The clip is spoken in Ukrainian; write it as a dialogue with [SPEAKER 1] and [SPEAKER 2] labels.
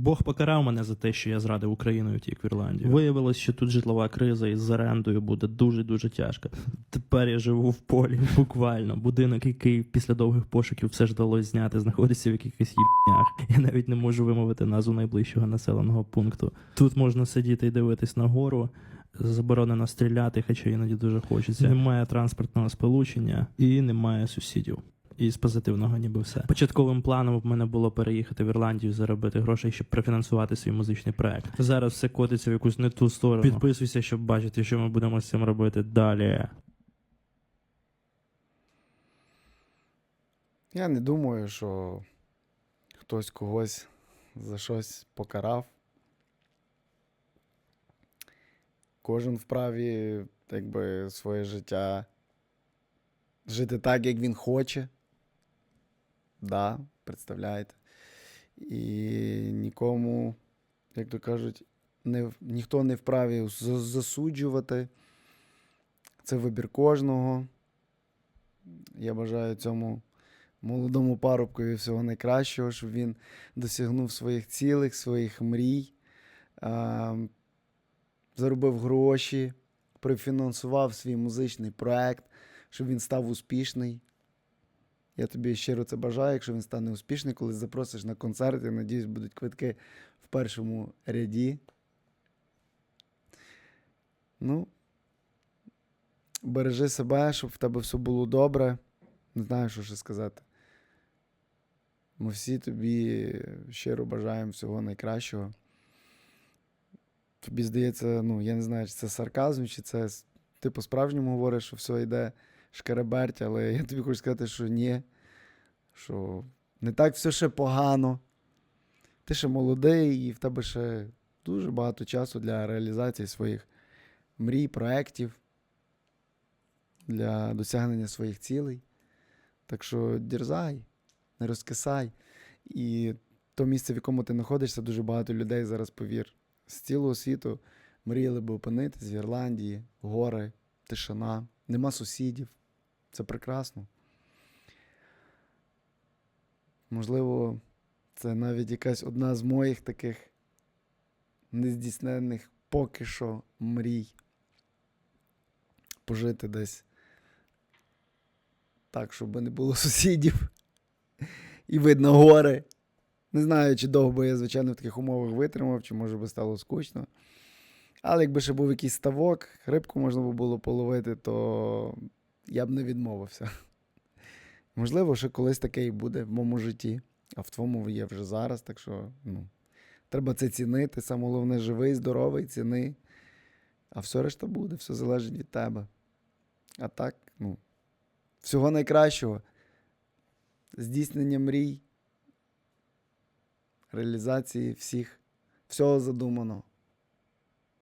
[SPEAKER 1] Бог покарав мене за те, що я зрадив Україну і втік в Ірландію. Виявилось, що тут житлова криза із орендою буде дуже дуже тяжка. Тепер я живу в полі, буквально. Будинок, який після довгих пошуків все ж вдалося зняти, знаходиться в якихось їбнях. Я навіть не можу вимовити назву найближчого населеного пункту. Тут можна сидіти і дивитись на гору. Заборонено стріляти, хоча іноді дуже хочеться. Немає транспортного сполучення і немає сусідів. І з позитивного ніби все. Початковим планом в мене було переїхати в Ірландію, заробити грошей, щоб профінансувати свій музичний проект. Зараз все котиться в якусь не ту сторону. Підписуйся, щоб бачити, що ми будемо з цим робити далі.
[SPEAKER 2] Я не думаю, що хтось когось за щось покарав. Кожен вправі, якби, своє життя жити так, як він хоче. Да, представляєте. І нікому, як то кажуть, не, ніхто не вправі засуджувати. Це вибір кожного. Я бажаю цьому молодому парубкові всього найкращого, щоб він досягнув своїх цілих, своїх мрій, заробив гроші, профінансував свій музичний проект, щоб він став успішний. Я тобі щиро це бажаю, якщо він стане успішний, коли запросиш на концерт, я надіюсь, будуть квитки в першому ряді. Ну, бережи себе, щоб в тебе все було добре. Не знаю, що ще сказати. Ми всі тобі щиро бажаємо всього найкращого. Тобі здається, ну, я не знаю, чи це сарказм, чи це ти по-справжньому говориш, що все йде шкереберть, але я тобі хочу сказати, що ні, що не так все ще погано. Ти ще молодий, і в тебе ще дуже багато часу для реалізації своїх мрій, проєктів, для досягнення своїх цілей. Так що дерзай, не розкисай. І то місце, в якому ти знаходишся, дуже багато людей зараз, повір, з цілого світу мріяли би опинитись в Ірландії, гори, тишина, нема сусідів. Це прекрасно. Можливо, це навіть якась одна з моїх таких нездійсненних поки що мрій. Пожити десь так, щоб не було сусідів. І видно гори. Не знаю, чи довго би я, звичайно, в таких умовах витримав, чи може би стало скучно. Але якби ще був якийсь ставок, рибку можна було половити, то я б не відмовився. Можливо, ще колись таке і буде в моєму житті, а в твоєму є вже зараз, так що ну, треба це цінити. Саме головне, живий, здоровий, ціни. А все решта буде, все залежить від тебе. А так, ну, всього найкращого. Здійснення мрій, реалізації всіх, всього задуманого.